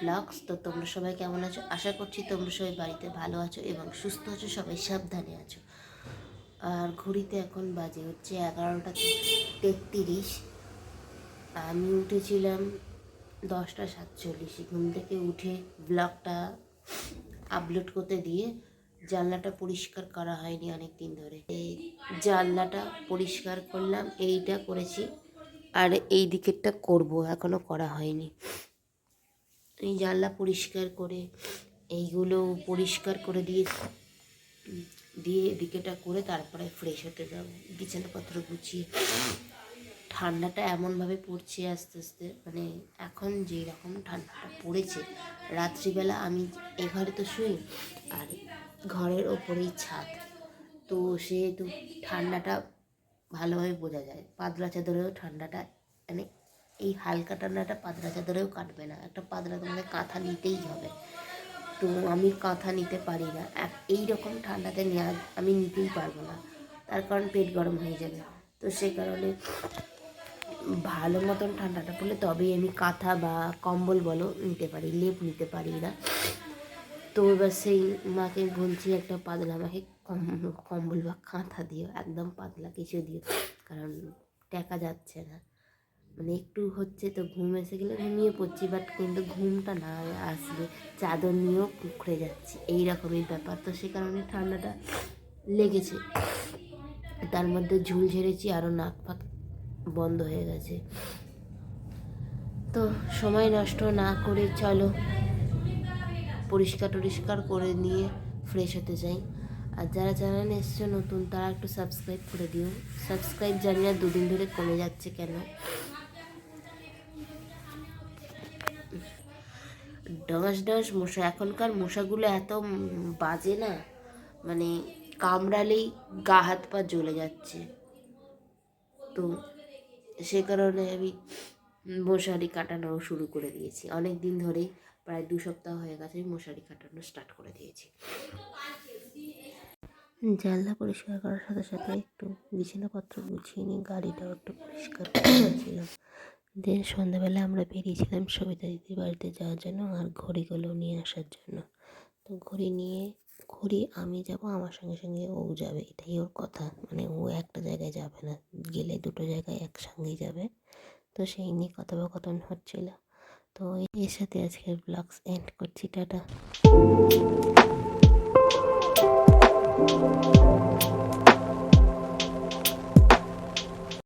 Blogs তো তোমরা সবাই কেমন আছো? আশা করছি তোমরা সবাই বাড়িতে ভালো আছো এবং সুস্থ আছো, সবাই সাবধানে আছো। আর ঘড়িতে এখন বাজে হচ্ছে এগারোটা তেত্রিশ। আমি উঠেছিলাম দশটা সাতচল্লিশে। ঘুম থেকে উঠে ব্লগটা আপলোড করতে দিয়ে জানলাটা পরিষ্কার করা হয়নি অনেক দিন ধরে। এই জানলাটা পরিষ্কার করলাম, এইটা করেছি। আর এই দিকেরটা করব, এখনও করা হয়নি। এই জানলা পরিষ্কার করে, এইগুলো পরিষ্কার করে দিয়ে দিয়ে এদিকেটা করে তারপরে ফ্রেশ হতে যাব। বিছানাপত্র গুছিয়ে। ঠান্ডাটা এমনভাবে পড়ছে আস্তে আস্তে মানে এখন যেই রকম ঠান্ডাটা পড়েছে। রাত্রিবেলা আমি এ ঘরে তো শুই, আর ঘরের ওপরেই ছাদ। তো সেহেতু ঠান্ডাটা ভালোভাবে বোঝা যায়। পাতলা চাদরেও ঠান্ডাটা মানে এই হালকা ঠান্ডাটা পাতলা চাদরেও কাটবে না। একটা পাতলা তোমাকে কাঁথা নিতেই হবে। তো আমি কাঁথা নিতে পারি না। এক, এই রকম ঠান্ডাতে নেওয়া আমি নিতেই পারব না। তার কারণ পেট গরম হয়ে যাবে। তো সে কারণে ভালো মতন ঠান্ডাটা পড়লে তবেই আমি কাঁথা বা কম্বল বলো নিতে পারি, লেপ নিতে পারি না। তো এবার সেই মাকে বলছি, একটা পাতলা আমাকে কম- কম্বল বা কাঁথা দিও, একদম পাতলা কিছু দিও। কারণ টেকা যাচ্ছে না। মানে একটু হচ্ছে তো ঘুম এসে গেলে ঘুমিয়ে পড়ছি বাট কিন্তু ঘুমটা না আসলে চাদর নিয়েও কুকড়ে যাচ্ছি। এই রকমই ব্যাপার। তো সে কারণে ঠান্ডাটা লেগেছে। তার মধ্যে ঝুল ঝেড়েছি, আরও নাক ফাক বন্ধ হয়ে গেছে। তো সময় নষ্ট না করে চলো, পরিষ্কার টরিষ্কার করে নিয়ে ফ্রেশ হতে চাই আর যারা চ্যানেলে এসছো নতুন, তারা একটু সাবস্ক্রাইব করে দিও। সাবস্ক্রাইব জানি না দুদিন ধরে কমে যাচ্ছে কেন। ডাঁস ডাঁস মশা। এখনকার মশাগুলো এত বাজে না মানে কামড়ালেই গা হাত পা জ্বলে যাচ্ছে। তো সে কারণে আমি মশারি কাটানো শুরু করে দিয়েছি। অনেক দিন ধরেই প্রায় দু সপ্তাহ হয়ে গেছে আমি মশারি কাটানো স্টার্ট করে দিয়েছি। জানলা পরিষ্কার করার সাথে সাথে একটু বিছানাপত্র গুছিয়ে নিয়ে গাড়িটাও একটু পরিষ্কার করেছিলাম দেন সন্ধ্যাবেলা আমরা বেরিয়েছিলাম সবিতা দিদির বাড়িতে যাওয়ার জন্য আর ঘড়িগুলো নিয়ে আসার জন্য। তো ঘড়ি নিয়ে, ঘড়ি আমি যাব, আমার সঙ্গে সঙ্গে ও যাবে। এটাই ওর কথা। মানে ও একটা জায়গায় যাবে না, গেলে দুটো জায়গায় একসঙ্গেই যাবে। তো সেই নিয়ে কথোপকথন হচ্ছিল। তো এর সাথে আজকের ব্লগস এন্ড করছি, টাটা।